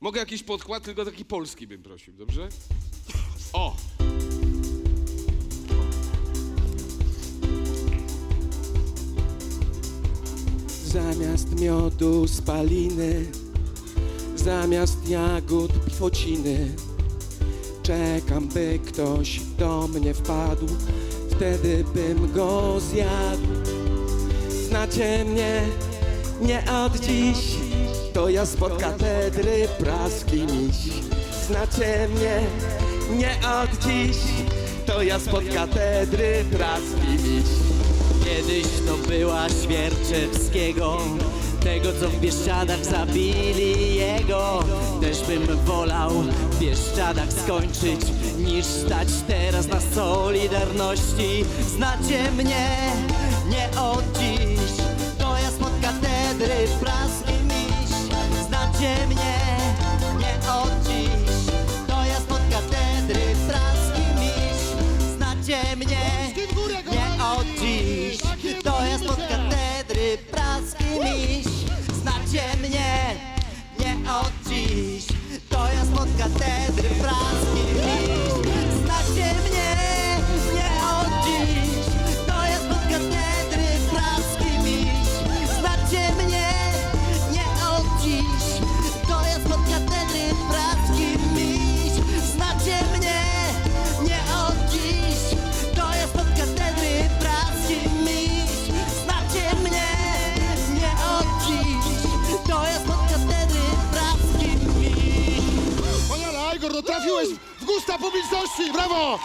Mogę jakiś podkład, tylko taki polski bym prosił, dobrze? O! Zamiast miodu spaliny, zamiast jagód kwociny, czekam, by ktoś do mnie wpadł, wtedy bym go zjadł. Znacie mnie nie od dziś, to ja spod katedry praski miś. Znacie mnie? Nie od dziś, to ja spod katedry praski miś. Kiedyś to była Świerczewskiego Tego co w Bieszczadach zabili jego. Też bym wolał w Bieszczadach skończyć Niż stać teraz na Solidarności. Znacie mnie? Nie od dziś Znacie mnie nie od dziś To jest pod katedry praski miś. Znacie mnie? Nie od dziś To jest pod katedry praski trafiłeś w gusta publiczności, brawo!